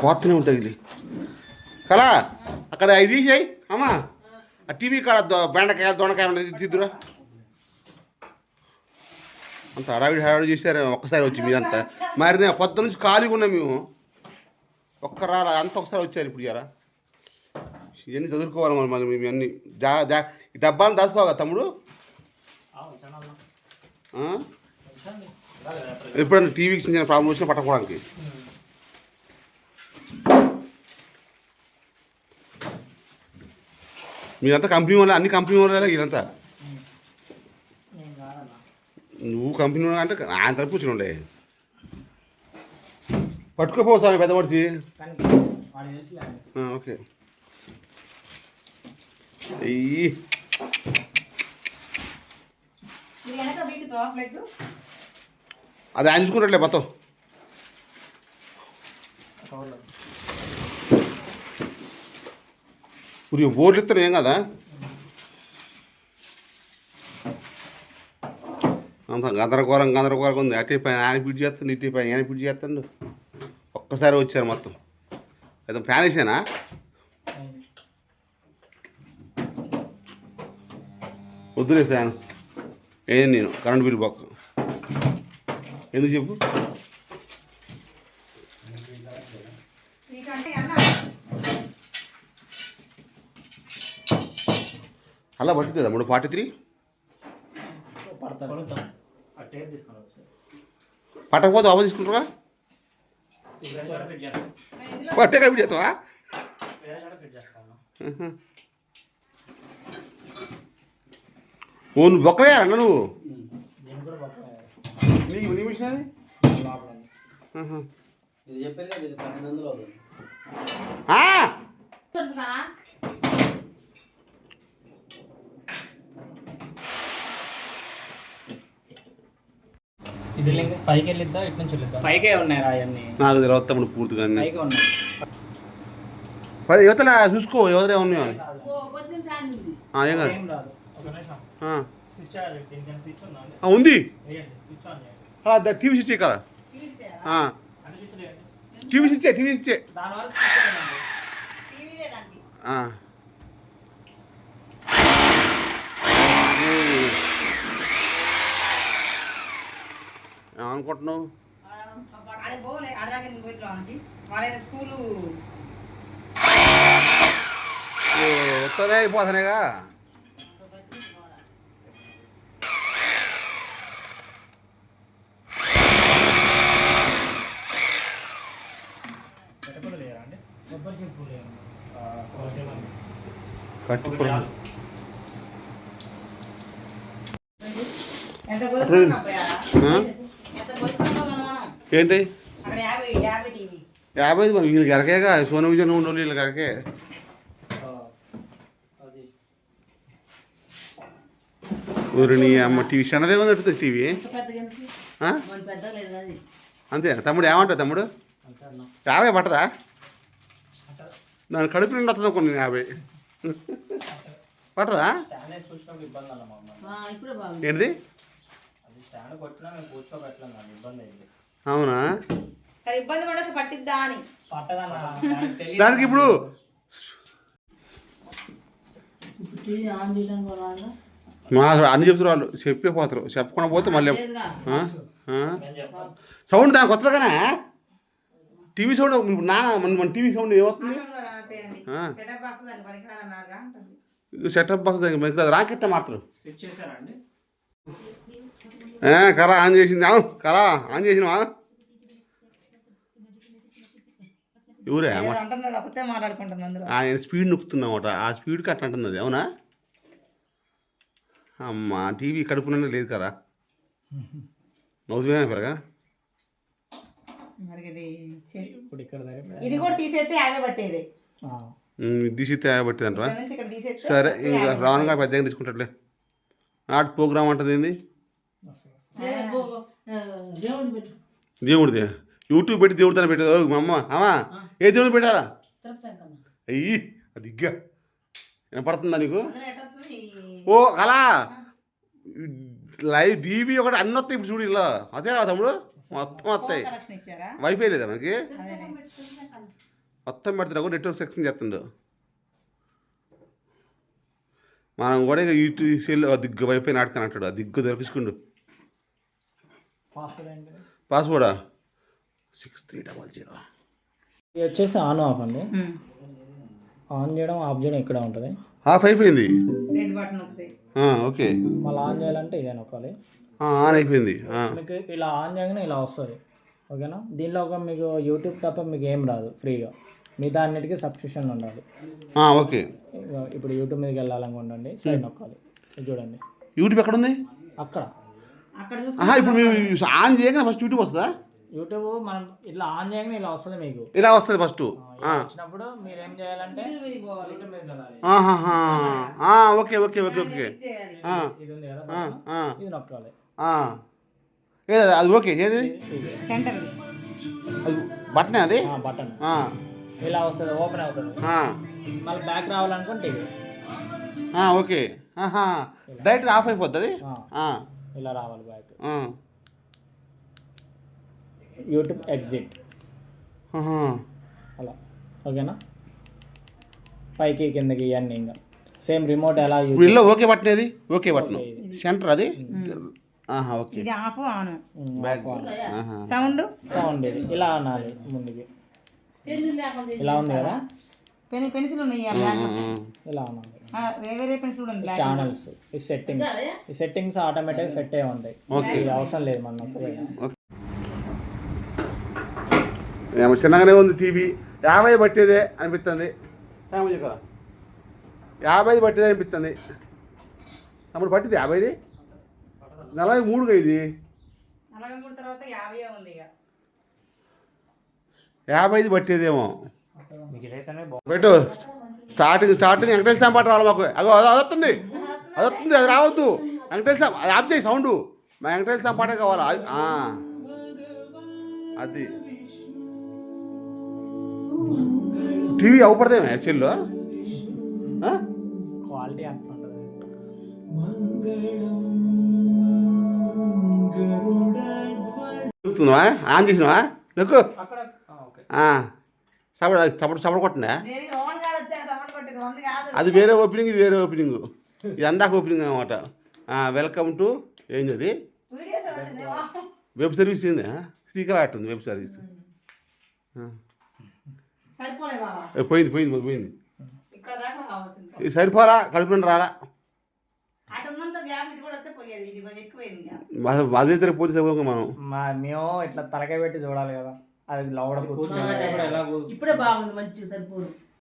కోతనే ఉంటుంది ఇది కలా అక్కడ ఇది తీసేయి అమ్మా. ఆ టీవీ కాడ బెండకాయ దొండకాయ ఉన్నది తీద్దురా. అంత హడావిడి హడావిడి చేశారు ఒక్కసారి వచ్చి మీరంతా. మరి నేను పొద్దు నుంచి ఖాళీగా ఉన్నాం మేము. ఒక్క అంత ఒకసారి వచ్చారు ఇప్పుడు జరా ఇవన్నీ చదువుకోవాలి మరి మళ్ళీ మేము అన్ని. జా జా ఈ డబ్బాలు దాచుకోవాలి తమ్ముడు? ఎప్పుడైనా టీవీకి చిన్న ప్రాబ్లం వచ్చినా పట్టుకోవడానికి మీరంతా కంపెనీ వాళ్ళే అన్ని కంపెనీ వాళ్ళే వీళ్ళంతా నువ్వు కంపెనీ అంటే ఆయన తరపు వచ్చిన ఉండే పట్టుకోపో స్వామి పెద్ద మనిషి. ఆ, ఓకే. అయ్యి అది ఆయన చూసుకుంటాడులే మొత్తం ఇప్పుడు బోర్లు ఇస్తారు ఏం కదా? అంత గందరగోళం గందరగోళం ఉంది. అటే పైన ఆయన పిడి చేస్తాను ఇటే పైన ఆయన పిడి చేస్తాను ఒక్కసారి వచ్చారు మొత్తం. అయితే ఫ్యాన్ వేసానా. వద్దులే ఫ్యాన్. ఏం నేను? కరెంట్ బిల్ బొక్క. ఎందుకు చెప్పు? అలా పట్టుతుందా మూడు ఫార్టీ త్రీ పట్టకపోతే ఆఫర్ తీసుకుంటారా పట్టే కవి చేస్తావా వేరే కూడా ఫిట్ చేస్తాను ఓ నువ్వు బొక్కలే అన్న నువ్వు? నీకు నీ మిషన్ అది? లోపల ఆహా. ఇది చెప్పాను కదా ఇది పన్నెండు వందలు అవుతుంది. ఆ! ఇది లింక్ పైకి వెళ్ళిద్దా ఇటు నుంచి వెళ్ళిద్దా? పైకే ఉన్నాయి రా అవన్నీ నాకు తెలియదు తమ్ముడు పూర్తిగా అన్ని. పైకే ఉన్నాయి. పడి యువతల చూసుకో యువతలే ఉన్నాయో అని. కొంచెం ఫ్యాన్ ఉంది ఆ, ఏం కాదు. ఏం రాదు. ఉందా అండి ఆ, ఉంది? వేయండి స్విచ్ ఆన్ చేయండి. టీవీ స్విచ్ కదా ఆ. అన్ని స్విచ్ టీవీ టీవీ స్విచ్. వేయండి టీవీదే దానికి ఆ. ఉమ్. ఏమనుకుంటున్నావు ఆడే పోలే ఆడదాకా నేను పోయిట్లో అండి వాళ్ళ స్కూలు ఓ, వస్తూనే అయిపోతున్నాయిగా పెట్టకుండా లేరా అండి కొబ్బరి చెప్పు లేదు ఒకటి ఇవ్వండి. కట్టుకురా ఏంటి? అక్కడ యాభై మరి వీళ్ళకి ఎరకేగా సోన విజయన్ ఉండే వీళ్ళకి ఎరకే ఆ, అది ఊరి నీ అమ్మ టీవీ చిన్నదే ఉంది టీవీ? పెద్దగా ఎందుకు? ఆ? మన పెద్ద లేదు కానీ అంతే తమ్ముడు ఏమంటావు తమ్ముడు? యాభై పట్టదా? దాని కడుపు నిండి వస్తుంది అనుకోండి యాభై. పట్టదా ఏంటిది అవునా? దానికి తెలియదు. దానికి ఇప్పుడు ఇప్పుడు టీవీ ఆన్ చేయడం కూడా మా అన్ని చెప్తారు వాళ్ళు. చెప్పే పోతారు. చెప్పకుండా పోతే మళ్ళీ సౌండ్ దాని కొత్తగానే? టీవీ సౌండ్ ఇప్పుడు నా మన టీవీ సౌండ్ ఏమవుతుంది. సెటప్ బాక్స్ దానికి పనికిరాదన్నారుగా అంటుంది. సెటప్ బాక్స్ దగ్గర మనకి రాకెట్ మాత్రం. కరా ఆన్ చేసింది. అవును కరా ఆన్ చేసినవా? ఎవరే? ఆయన స్పీడ్ నొక్కుతున్నామట. ఆ స్పీడ్కి అట్లా అంటున్నది అవునా? అమ్మా టీవీ కడుపుననే లేదు కదా. నవ్వుతున్నా పెరగా ఇది కూడా తీసేస్తే యాభై పట్టేది. ఇక్కడ తీసేస్తే సరే ఇంకా రానుగా పెద్దగా తీసుకుంటాడులే. నాటి ప్రోగ్రామ్ అంటది ఏంది? దేవుడిది. యూట్యూబ్ పెట్టి దేవుడితో పెట్టేది ఓ మా అమ్మ అమ్మా ఏ దేవుడు పెట్టారా అయ్యి అది ఇగ్గా. వినపడుతుందా నీకు? ఓ అలా. లైవ్ టీవీ ఒకటి అన్ని వస్తాయి ఇప్పుడు చూడు ఇలా. అదే రా తమ్ముడు. మొత్తం వస్తాయి. వైఫై లేదా మనకి? మొత్తం పెడతాడు నెట్వర్క్ సెక్షన్ చేస్తుండు. మనం కూడా ఇక ఇటు సెల్ దిగ్గు వైఫై నాటకని అంటాడు ఆ దిగ్గు దొరికించుకుండు. పాస్వర్డ్ ఏంటి? పాస్వర్డా సిక్స్ త్రీ డబల్ జీరో ఇది వచ్చేసి ఆన్ ఆఫ్ అండి. ఆన్ చేయడం ఆఫ్ చేయడం ఇక్కడ ఉంటుంది? హాఫ్ అయిపోయింది. రెడ్ బటన్ వస్తుంది ఆ, ఓకే. మళ్ళీ ఆన్ చేయాలంటే ఇదే నొక్కాలి ఆ, ఆన్ అయిపోయింది. మీకు ఇలా ఆన్ చేయగానే ఇలా వస్తుంది. ఓకేనా? దీనిలో ఒక మీకు యూట్యూబ్ తప్ప మీకు ఏం రాదు ఫ్రీగా. మిగతా అన్నిటికీ సబ్స్క్రిప్షన్ ఉండాలి. ఆ, ఓకే. ఇప్పుడు యూట్యూబ్ మీదకి వెళ్ళాలనుకోండి సైడ్ నొక్కాలి. చూడండి. యూట్యూబ్ ఎక్కడ ఉంది అక్కడ ఇప్పుడు మేము ఆన్ చేయగానే ఫస్ట్ యూట్యూబ్ వస్తుందా? యూట్యూబ్ మనం ఇట్లా ఆన్ చేయగానే ఇలా వస్తుంది మీకు. ఇలా వస్తుంది ఫస్ట్. వచ్చినప్పుడు మీరు ఏం చేయాలంటే YouTube okay okay okay okay. Click చేయాలి ఆ, ఇది ఉంది కదా ఇది నొక్కాలి. ఏది అది? ఓకే ఏది? సెంటర్ అది బటనే అది? బటన్. ఆ, ఇలా వస్తుంది ఓపెన్ అవుతుంది. ఆ, మళ్ళీ బ్యాక్ రావాలనుకుంటే ఓకే. ఆహా. డైరెక్ట్ ఆఫ్ ఆ, ఇలా రావాలి బ్యాక్. ఆ. YouTube exit. ఆహా. అలా. ఓకేనా? పైకి కిందకి ఇవన్నీ ఇంకా. సేమ్ రిమోట్ ఎలా యూజ్ వీళ్ళలో ఓకే బటన్ ఏది? Okay button. సెంటర్ అది? ఓకే. ఇది off on. Back. Sound? Sound ఇలా అనాలి ముందుకి. ఇలా ఉంది కదా? పెన్ పెన్సిల్ ఉన్నాయి. ఇలా వేరే పెన్సిల్ ఉంది బ్లాక్ ఛానల్స్ ఈ సెట్టింగ్స్ ఈ సెట్టింగ్స్ ఆటోమేటిక్ సెట్ అయ్యి ఉంటాయి. ఇది అవసరం లేదు మన చిన్నగానే ఉంది టీవీ. యాభై పట్టేదే అనిపిస్తుంది. ఏమో చెప్పరా యాభైది పట్టేదే అనిపిస్తుంది. అప్పుడు పట్టింది యాభైది? నలభై మూడుగా ఇది? నలభై మూడు తర్వాత యాభై ఉంది ఇక యాభైది పట్టేదేమో. పెట్టు. స్టార్టింగ్ స్టార్టింగ్ వెంకటేశ్వర స్వామి పాట రావాలి మాకు. అగో అది అది వస్తుంది అది వస్తుంది అది రావద్దు. వెంకటేశ్వర స్వామి అది ఆప్ చేయి సౌండ్. మా వెంకటేశ్వర స్వామి పాట కావాలా? అది- ఆ. అది. టీవీ అవపడదేమే సెల్లో క్వాలిటీ అంత ఉంటుంది చూస్తున్నావా ఆన్ చేసినావా? నొక్కు. అక్కడ ఓకే. సపడ సపడ సపడ కొట్టినా అది వేరే ఓపెనింగ్ ఇది వేరే ఓపెనింగ్. ఇది అందాక ఓపెనింగ్ అనమాట వెల్కమ్ టు ఏంది అది వెబ్ సర్వీస్ ఏంది? స్పీకర్ ఆర్ట్ ఉంది వెబ్ సర్వీస్. పోయింది పోయింది పోయింది. సరిపోలా? కడుపు రాలా అటు ఉన్నంత గ్యాప్ ఇటు కూడా వస్తే పోయేది ఇది కొంచెం ఎక్కువైంది గ్యాప్ మా అదే పోతే సరిపోక మనం. మా మేము ఇట్లా తలకాయ పెట్టి చూడాలి కదా. అది కూర్చొని ఇప్పుడే బాగుంది మంచి సరిపోదు.